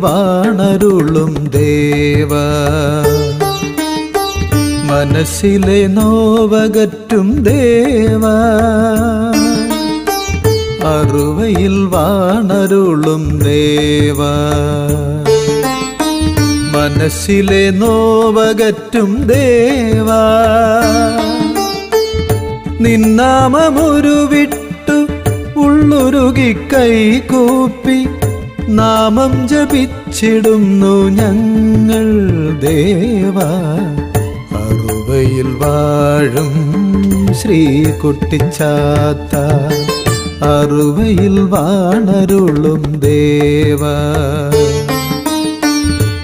വാണരുളും ദേവ. മനസ്സിലെ നോവകറ്റും ദേവ. അറുവയിൽ വാണരുളും ദേവ. മനസ്സിലെ നോവകറ്റും ദേവ. നിന്നാമമൊരു വിട്ടു ഉള്ളുരുകി കൈകൂപ്പി നാമം ജപിച്ചിടുന്നു ഞങ്ങൾ ദേവ. അറുവയിൽ വാഴും ശ്രീകുട്ടിച്ചാത്ത. അറുവയിൽ വാണരുളും ദേവ.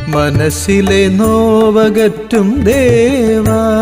മനസ്സിലെ നോവകറ്റും ദേവാ.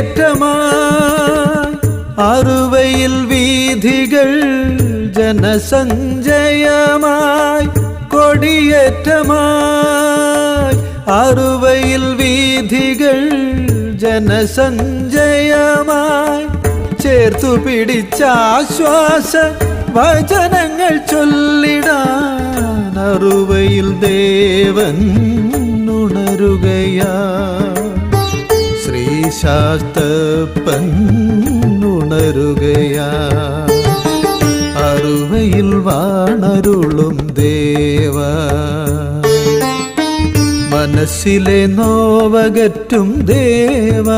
കൊടിയേറ്റമായി അറുവയിൽ വീഥികൾ ജനസഞ്ചയമായി കൊടിയേറ്റമായി. അറുവയിൽ വീഥികൾ ജനസഞ്ചയമായി. ചേർത്തു പിടിച്ചാശ്വാസ വചനങ്ങൾ ചൊല്ലിടാൻ അറുവയിൽ ദേവൻ ഉണരുകയാ. ശ്രീശാസ്തപ്പന്നുണരുകയാ അറുവയിൽ വാണരുളും ദേവ. മനസ്സിലെ നോവകറ്റും ദേവ.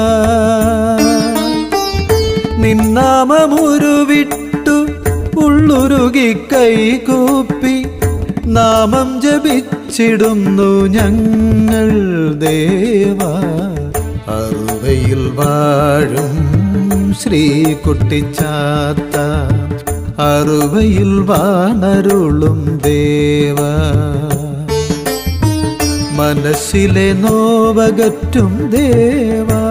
നിന്നാമമുരുവിട്ടു ഉള്ളുരുകി കൈകൂപ്പി. നാമം ജപിച്ചിടുന്നു ഞങ്ങൾ ദേവ. അറുവയിൽ വാഴും ശ്രീ കുട്ടിച്ചാത്ത അറുവയിൽ വാണരുളും ദേവ. മനസ്സിലെ നോവകറ്റും ദേവാ.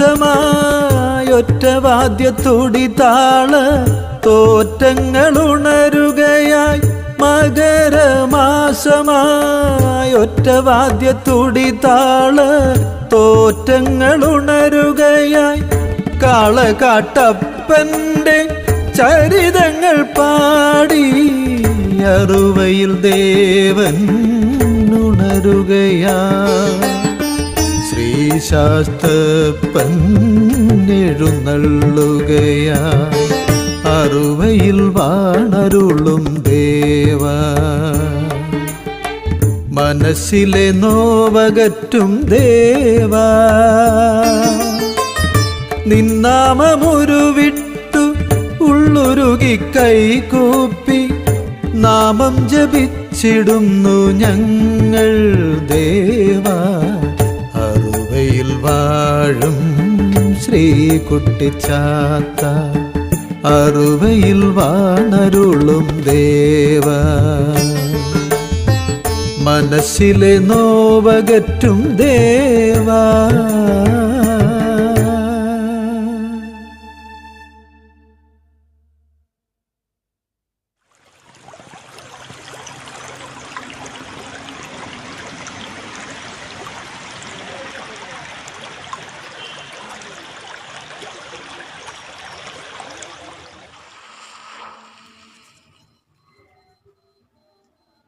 മകരമാസമായൊറ്റ വാദ്യത്തുടി താള വാദ്യത്തുടി താള തോറ്റങ്ങൾ ഉണരുകയായി കാളകാട്ടപ്പന്റെ ചരിതങ്ങൾ പാടി അറുവയിൽ ദേവൻ ഉണരുകയായി. ശ്രീശാസ്തപ്പന്നെഴുന്നള്ളുകയാ അറുവയിൽ വാണരുളും ദേവ. മനസ്സിലെ നോവകറ്റും ദേവ. നിന്നാമമുരുവിട്ടു ഉള്ളുരുകി കൈകൂപ്പി നാമം ജപിച്ചിടുന്നു ഞങ്ങൾ ദേവ. വാഴും ശ്രീകുട്ടിച്ചാത്ത അറുവയിൽ വാണരുളും ദേവ. മനസ്സിലെ നോവകറ്റും ദേവാ.